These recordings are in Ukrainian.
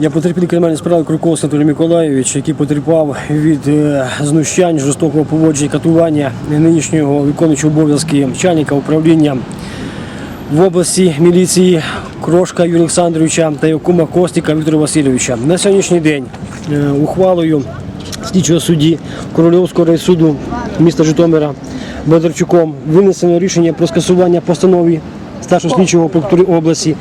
Я потерпілий кримінальної справи Круковський Анатолій Миколайович, який потерпав від е, знущань, жорстокого поводження, катування нинішнього виконуючого обов'язки начальника управління в області міліції Крошка Юрія Олександровича та його кума Костіка Віктора Васильовича. На сьогоднішній день е, ухвалою слідчого судді Корольовського райсуду міста Житомира Бондарчуком винесено рішення про скасування постанови старшого слідчого прокуратури області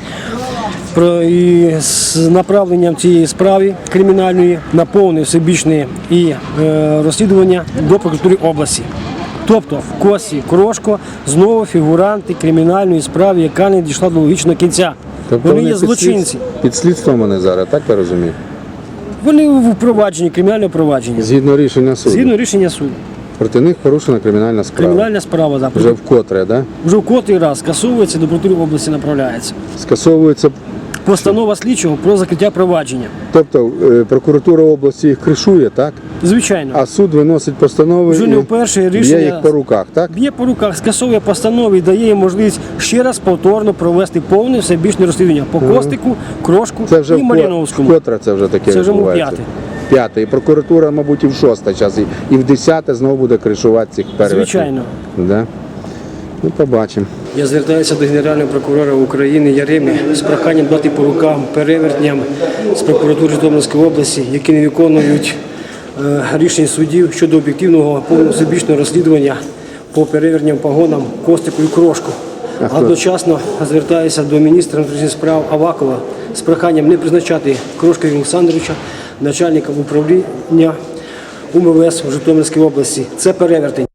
про і з направленням цієї справи кримінальної на повне всебічне і е, розслідування до прокуратури області. Тобто в Косі Крошко знову фігуранти кримінальної справи, яка не дійшла до логічного кінця. вони є під слід- злочинці. Під слідством вони зараз, так я розумію? Вони в провадженні, кримінальне провадження. Згідно рішення суду. Згідно рішення суду. Проти них порушена кримінальна справа. Кримінальна справа да, Вже вкотре, да? вже в котрий раз скасовується до прокуратури області направляється. Скасовується. Постанова слідчого про закриття провадження. Тобто е, прокуратура області їх кришує, так? Звичайно. А суд виносить постанови Вже не і вперше б'є їх по руках, так? Б'є по руках, скасовує постанови і дає їм можливість ще раз повторно провести повне всебічне розслідування по Костику, Крошку Це вже і Маліновському. вкотре це вже таке Це вже п'яте. П'яте. І прокуратура, мабуть, і в шосте час, і, в десяте знову буде кришувати цих перевертень. Звичайно. Да? Ну, побачимо. Я звертаюся до Генерального прокурора України Яреми з проханням дати по рукам перевертням з прокуратури Житомирської області, які не виконують е, рішень судів щодо об'єктивного повного розслідування по перевертням погонам Костику і Крошку. хто? Одночасно звертаюся до міністра внутрішніх справ Авакова з проханням не призначати Крошка Олександровича начальником управління УМВС в Житомирській області. Це перевертень.